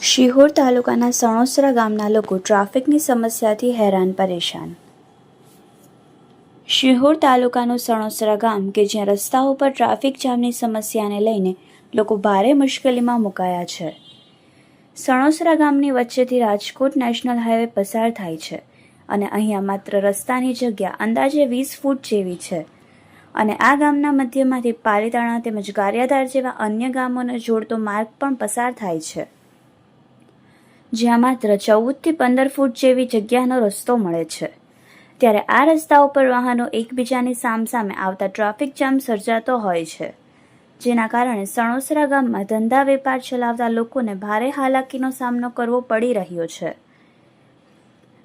શિહોર તાલુકાના સણોસરા ગામના લોકો ટ્રાફિકની સમસ્યાથી હેરાન પરેશાન. શિહોર તાલુકાનું સણોસરા ગામ કે જ્યાં રસ્તાઓ પર ટ્રાફિક જામની સમસ્યાને લઈને લોકો ભારે મુશ્કેલીમાં મુકાયા છે. સણોસરા ગામની વચ્ચેથી રાજકોટ નેશનલ હાઈવે પસાર થાય છે. અને અહીંયા માત્ર રસ્તાની જગ્યા અંદાજે વીસ ફૂટ જેવી છે. અને આ ગામના મધ્યમાંથી પાલીતાણા તેમજ ગારિયાધાર જેવા અન્ય ગામોને જોડતો માર્ગ પણ પસાર થાય છે. જ્યાં માત્ર ચૌદથી પંદર ફૂટ જેવી જગ્યાનો રસ્તો મળે છે. ત્યારે આ રસ્તાઓ પર વાહનો એકબીજાની સામસામે આવતા ટ્રાફિક જામ સર્જાતો હોય છે. જેના કારણે સણોસરા ગામમાં ધંધા વેપાર ચલાવતા લોકોને ભારે હાલાકીનો સામનો કરવો પડી રહ્યો છે.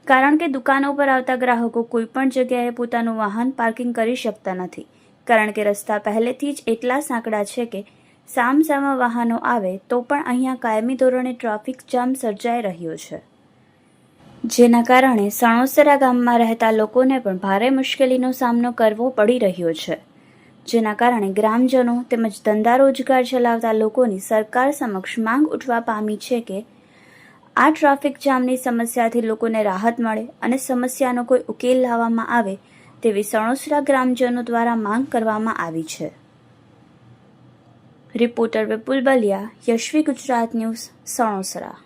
કારણ કે દુકાનો પર આવતા ગ્રાહકો કોઈ પણ જગ્યાએ પોતાનું વાહન પાર્કિંગ કરી શકતા નથી. કારણ કે રસ્તા પહેલેથી જ એટલા સાંકડા છે કે સામસામા વાહનો આવે તો પણ અહીંયા કાયમી ધોરણે ટ્રાફિક જામ સર્જાઈ રહ્યો છે. જેના કારણે સણોસરા ગામમાં રહેતા લોકોને પણ ભારે મુશ્કેલીનો સામનો કરવો પડી રહ્યો છે. જેના કારણે ગ્રામજનો તેમજ ધંધા રોજગાર ચલાવતા લોકોની સરકાર સમક્ષ માંગ ઉઠવા પામી છે કે આ ટ્રાફિક જામની સમસ્યાથી લોકોને રાહત મળે અને સમસ્યાનો કોઈ ઉકેલ લાવવામાં આવે તેવી સણોસરા ગ્રામજનો દ્વારા માંગ કરવામાં આવી છે. Reporter Vipul Baliya, Yashvi Gujarat news, Sanosara.